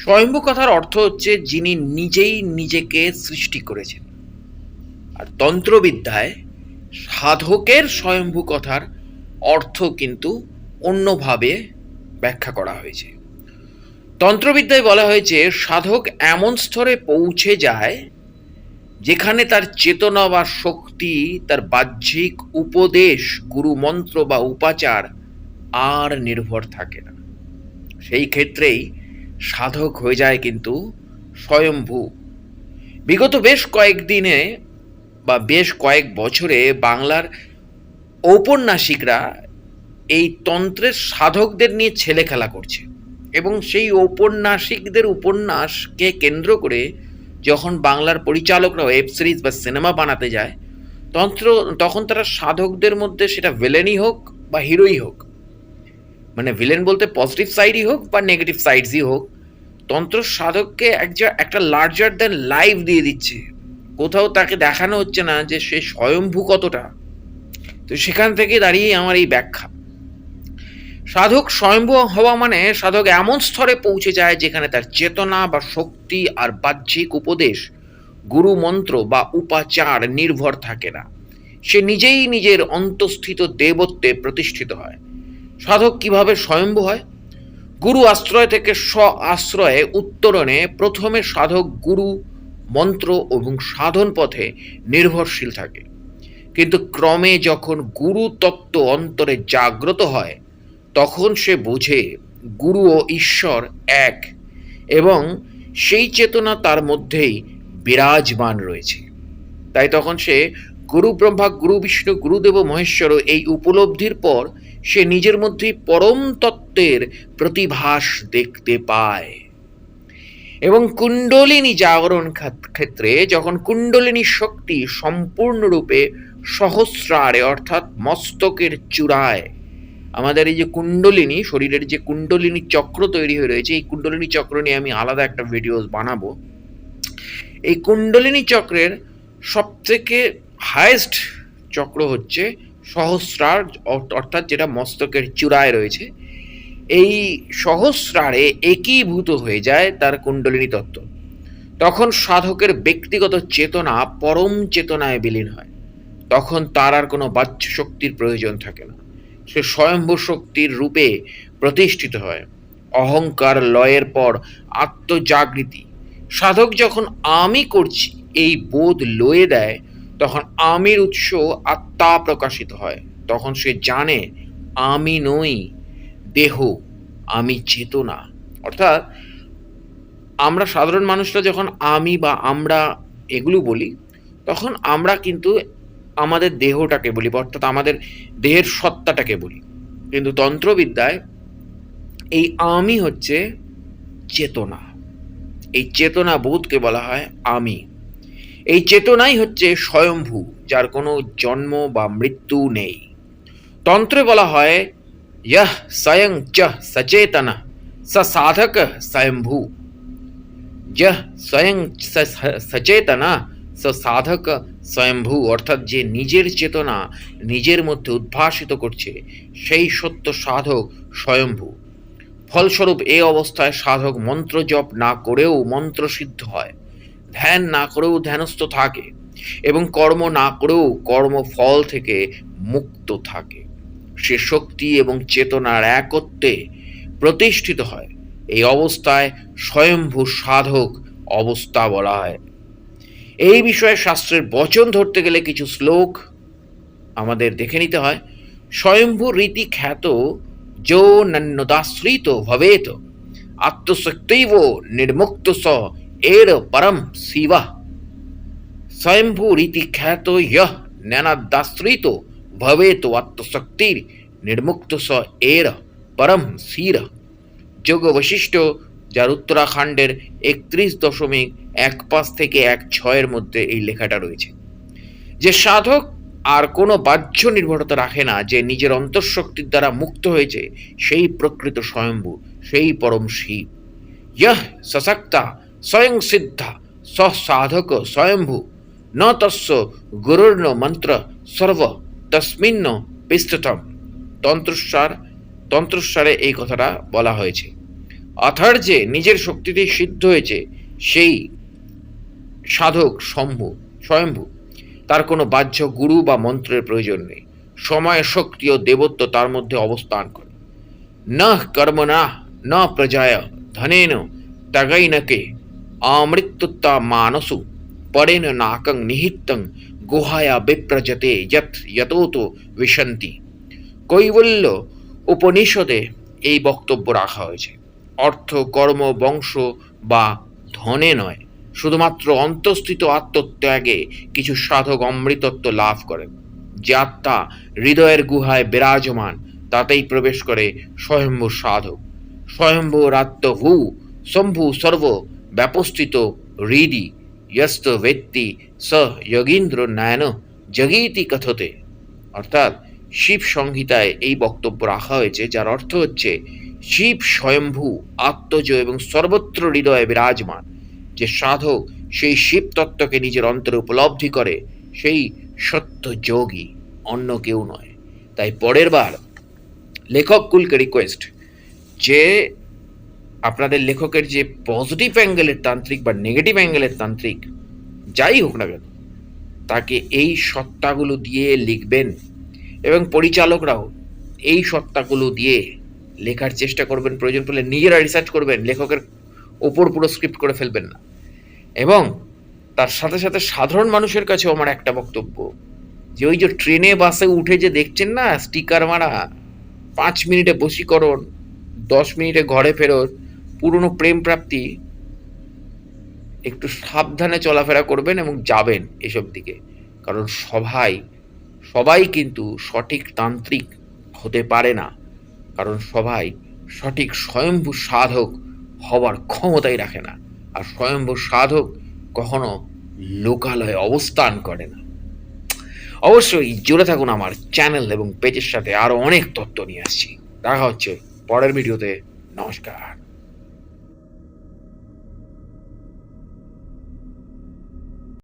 স্বয়ম্ভু কথার অর্থ হচ্ছে যিনি নিজেই নিজেকে সৃষ্টি করেছেন। আর তন্ত্রবিদ্যায় সাধকের স্বয়ম্ভু কথার অর্থ কিন্তু অন্যভাবে ব্যাখ্যা করা হয়েছে। তন্ত্রবিদ্যায় বলা হয়েছে, সাধক এমন স্তরে পৌঁছে যায় যেখানে তার চেতনা বা শক্তি, তার বাহ্যিক উপদেশ গুরু মন্ত্র বা উপাচার আর নির্ভর থাকে না। সেই ক্ষেত্রেই সাধক হয়ে যায় কিন্তু স্বয়ম্ভু। বিগত বেশ কয়েকদিনে বা বেশ কয়েক বছরে বাংলার ঔপন্যাসিকরা এই তন্ত্রের সাধকদের নিয়ে ছেলে খেলা করছে এবং সেই ঔপন্যাসিকদের উপন্যাসকে কেন্দ্র করে যখন বাংলার পরিচালকরা ওয়েব সিরিজ বা সিনেমা বানাতে যায়, তন্ত্র তখন তারা সাধকদের মধ্যে সেটা ভিলেনই হোক বা হিরোই হোক মানে ভিলেন বলতে পজিটিভ সাইডই হোক বা নেগেটিভ সাইডসই হোক, তন্ত্র সাধককে একজা- একটা লার্জার দেন লাইভ দিয়ে দিচ্ছে। কোথাও তাকে দেখানো হচ্ছে না যে সে স্বয়ম্ভু কতটা। তো সেখান থেকে দাঁড়িয়ে আমার এই ব্যাখ্যা। সাধক স্বয়ম্ভু হওয়া মানে সাধক এমন স্তরে পৌঁছে যায় যেখানে তার চেতনা বা শক্তি আর বাহ্যিক উপদেশ, গুরু মন্ত্র বা উপাচার নির্ভর থাকে না। সে নিজেই নিজের অন্তঃস্থিত দেবত্বে প্রতিষ্ঠিত হয়। সাধক কীভাবে স্বয়ম্ভু হয়? গুরু আশ্রয় থেকে স্ব আশ্রয়ে উত্তরণে প্রথমে সাধক গুরু, মন্ত্র এবং সাধন পথে নির্ভরশীল থাকে। কিন্তু ক্রমে যখন গুরু তত্ত্ব অন্তরে জাগ্রত হয়, তখন সে বোঝে গুরু ও ঈশ্বর এক এবং সেই চেতনা তার মধ্যেই বিরাজমান রয়েছে। তাই তখন সে গুরু ব্রহ্মা, গুরু বিষ্ণু, গুরুদেব মহেশ্বর এই উপলব্ধির পর সে নিজের মধ্যেই পরম তত্ত্বের প্রতিভাস দেখতে পায়। এবং কুণ্ডলিনী জাগরণ ক্ষেত্রে যখন কুণ্ডলিনী শক্তি সম্পূর্ণরূপে সহস্রারে, অর্থাৎ মস্তকের চূড়ায়, আমাদের এই যে কুণ্ডলিনী, শরীরের যে কুণ্ডলিনী চক্র তৈরি হয়ে রয়েছে, এই কুণ্ডলিনী চক্র নিয়ে আমি আলাদা একটা ভিডিও বানাবো। এই কুণ্ডলিনী চক্রের সবথেকে হায়েস্ট চক্র হচ্ছে সহস্রার অর্থাৎ যেটা মস্তকের চূড়ায় রয়েছে। এই সহস্রারে একীভূত হয়ে যায় তার কুণ্ডলিনী তত্ত্ব। তখন সাধকের ব্যক্তিগত চেতনা পরম চেতনায় বিলীন হয়। তখন তার আর কোনো বাহ্য শক্তির প্রয়োজন থাকে না। সে স্বয়ম্ভু শক্তির রূপে প্রতিষ্ঠিত হয়। অহংকার লয়ের পর আত্মজাগৃতি। সাধক যখন আমি করছি, এই বোধ লয়ে দেয় তখন আমির উৎস আত্মা প্রকাশিত হয়। তখন সে জানে, আমি নই, দেহ, আমি চেতনা। অর্থাৎ, আমরা সাধারণ মানুষরা যখন আমি বা আমরা এগুলো বলি, তখন আমরা কিন্তু আমাদের দেহটাকে বলি অর্থাৎ আমাদের দেহের সত্তাটাকে বলি। কিন্তু তন্ত্রবিদ্যায় এই আমি হচ্ছে চেতনা। এই চেতনা বোধকে বলা হয় আমি। এই চেতনাই হচ্ছে স্বয়ম্ভু, যার কোনো জন্ম বা মৃত্যু নেই। তন্ত্রে বলা হয় ইহ স্বয়ং চ সচেতনা স সাধক স্বয়ম্ভু। যহ স্বয়ং সচেতনা স সাধক স্বয়ম্ভু। অর্থাৎ যে নিজের চেতনা নিজের মধ্যে উদ্ভাসিত করছে, সেই সত্য সাধক স্বয়ম্ভু। ফলস্বরূপ এ অবস্থায় সাধক মন্ত্র জপ না করেও মন্ত্র সিদ্ধ হয়। ধ্যান না করেও ধ্যানস্থ থাকে এবং কর্ম না করেও কর্মফল থেকে মুক্ত থাকে। সে শক্তি এবং চেতনার একত্বে প্রতিষ্ঠিত হয়। এই অবস্থায় স্বয়ম্ভু সাধক অবস্থা বলা হয়। এই বিষয়ে শাস্ত্রের বচন ধরতে গেলে কিছু শ্লোক আমাদের দেখে নিতে হয়। স্বয়ম্ভু রীতি খ্যাত যো নন্নদাশ্রিত ভবেত, আত্মশক্তৈব নির্মুক্ত স এর পরম শিব স্বয়ম্ভু রীতি খ্যাত ইহ জ্ঞানাদাশ্রিত ভবেত আত্মশক্তির নির্মুক্ত স এর পরম শির যোগ বৈশিষ্ট্য যার উত্তরাখণ্ডের একত্রিশ দশমিক এক পাঁচ থেকে এক ছয়ের মধ্যে এই লেখাটা রয়েছে। যে সাধক আর কোনো বাহ্য নির্ভরতা রাখে না, যে নিজের অন্তঃশক্তির দ্বারা মুক্ত হয়েছে, সেই প্রকৃত স্বয়ম্ভু, সেই পরম শিব। ইহ সশক্তা স্বয়ং সিদ্ধা সসাধক স্বয়ম্ভু। ন তস্য গুরুর্ণ মন্ত্র সর্ব তস্মিন্ন বিস্তৃতম। তন্ত্রস্বার তন্ত্রস্বারে এই কথাটা বলা হয়েছে। অথার যে নিজের শক্তিতে সিদ্ধ হয়েছে, সেই সাধক শম্ভু স্বয়ম্ভু। তার কোনো বাহ্য গুরু বা মন্ত্রের প্রয়োজন নেই। সময়, শক্তি ও দেবত্ব তার মধ্যে অবস্থান করে। ন কর্ম না ন প্রজায়, ধনেন ত্যাগাই নাকে আমৃত্যুত্তা মানসু পরেন নাকং নিহিতং গুহায়া বিপ্রজতে যত যতোত বিশন্তি কৈবল্য উপনিষদে এই বক্তব্য রাখা হয়েছে। অর্থ, কর্ম, বংশ বা ধনে নয়। শুধুমাত্র অন্তঃস্থিত আত্মত্যাগে কিছু সাধক অমৃতত্ব লাভ করেন। যে আত্মা হৃদয়ের গুহায় বিরাজমান, তাতেই প্রবেশ করে স্বয়ম্ভু সাধক। স্বয়ম্ভুর আত্মভূ শম্ভু সর্ব ব্যাপস্থিত হৃদি ইয়স্ত ব্যক্তি স যোগীন্দ্র নায়ন জগীতি কথতে। অর্থাৎ শিব সংহিতায় এই বক্তব্য রাখা হয়েছে, যার অর্থ হচ্ছে শিব স্বয়ম্ভু আত্মজ এবং সর্বত্র হৃদয়ে বিরাজমান। যে সাধক সেই শিব তত্ত্বকে নিজের অন্তরে উপলব্ধি করে, সেই সত্য যোগী, অন্য কেউ নয়। তাই পরের বার লেখক কুলকে রিকোয়েস্ট যে আপনাদের লেখকের যে পজিটিভ অ্যাঙ্গেলের তান্ত্রিক বা নেগেটিভ অ্যাঙ্গেলের তান্ত্রিক, যাই হোক না কেন, তাকে এই সত্তাগুলো দিয়ে লিখবেন এবং পরিচালকরাও এই সত্তাগুলো দিয়ে লেখার চেষ্টা করবেন, প্রয়োজন পড়লে নিজেরা রিসার্চ করবেন, লেখকের ওপর পুরো স্ক্রিপ্ট করে ফেলবেন না। এবং তার সাথে সাথে সাধারণ মানুষের কাছেও আমার একটা বক্তব্য, যে ওই যে ট্রেনে বাসে উঠে যে দেখছেন না স্টিকার মারা, পাঁচ মিনিটে বশীকরণ, দশ মিনিটে ঘরে ফেরত পুরনো প্রেম প্রাপ্তি একটু সাবধানে চলাফেরা করবেন এবং যাবেন এসব দিকে। কারণ সবাই সবাই কিন্তু সঠিক তান্ত্রিক হতে পারে না। কারণ সবাই সঠিক স্বয়ম্ভু সাধক হবার ক্ষমতাই রাখে না। আর স্বয়ম্ভু সাধক কখনো লোকালয়ে অবস্থান করে না। অবশ্যই জুড়ে থাকুন আমার চ্যানেল এবং পেজের সাথে আরও অনেক তথ্য নিয়ে আসছি। দেখা হচ্ছে পরের ভিডিওতে। নমস্কার।